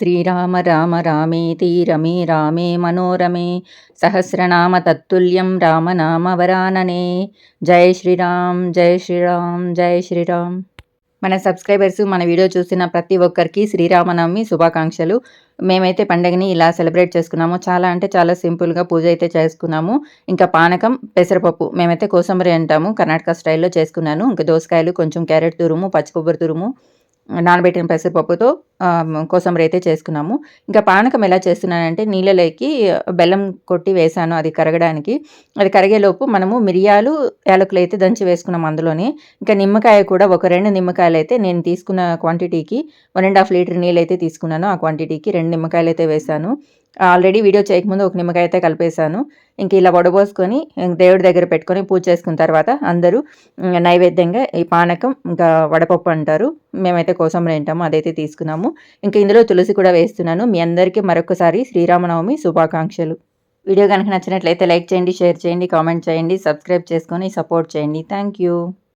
శ్రీరామ రామ రామేతి రమే రామే మనోరమే సహస్రనామ తత్తుల్యం రామనామ వరాననే. జై శ్రీరామ్ జై శ్రీరామ్ జై శ్రీరామ్. మన సబ్స్క్రైబర్స్ మన వీడియో చూసిన ప్రతి ఒక్కరికి శ్రీరామనవమి శుభాకాంక్షలు. మేమైతే పండగని ఇలా సెలబ్రేట్ చేసుకున్నాము. చాలా అంటే చాలా సింపుల్గా పూజ అయితే చేసుకున్నాము. ఇంకా పానకం పెసరపప్పు మేమైతే కోసంబరి అంటాము. కర్ణాటక స్టైల్లో చేసుకున్నాను. ఇంకా దోసకాయలు కొంచెం క్యారెట్ తురుము పచ్చి కొబ్బరి తురుము. నానబెట్టిన పెసరపప్పుతో కోసంబరి అయితే చేసుకున్నాము. ఇంకా పానకం ఎలా చేస్తున్నానంటే నీళ్ళలోకి బెల్లం కొట్టి వేసాను అది కరగడానికి. అది కరిగేలోపు మనము మిరియాలు యాలకులు అయితే దంచి వేసుకున్నాం అందులోనే. ఇంకా నిమ్మకాయ కూడా ఒక రెండు నిమ్మకాయలు అయితే నేను తీసుకున్న క్వాంటిటీకి వన్ అండ్ హాఫ్ లీటర్ నీళ్ళు అయితే తీసుకున్నాను. ఆ క్వాంటిటీకి రెండు నిమ్మకాయలు అయితే వేసాను. ఆల్రెడీ వీడియో చేయకముందు ఒక నిమ్మకాయ అయితే కలిపేశాను. ఇంక ఇలా వడబోసుకొని దేవుడి దగ్గర పెట్టుకొని పూజ చేసుకున్న తర్వాత అందరూ నైవేద్యంగా ఈ పానకం ఇంకా వడపప్పు అంటారు. మేమైతే కోసం తింటాము అదైతే తీసుకున్నాము. ఇంకా ఇందులో తులసి కూడా వేస్తున్నాను. మీ అందరికీ మరొకసారి శ్రీరామనవమి శుభాకాంక్షలు. వీడియో కనుక నచ్చినట్లయితే లైక్ చేయండి షేర్ చేయండి కామెంట్ చేయండి సబ్స్క్రైబ్ చేసుకొని సపోర్ట్ చేయండి. Thank you.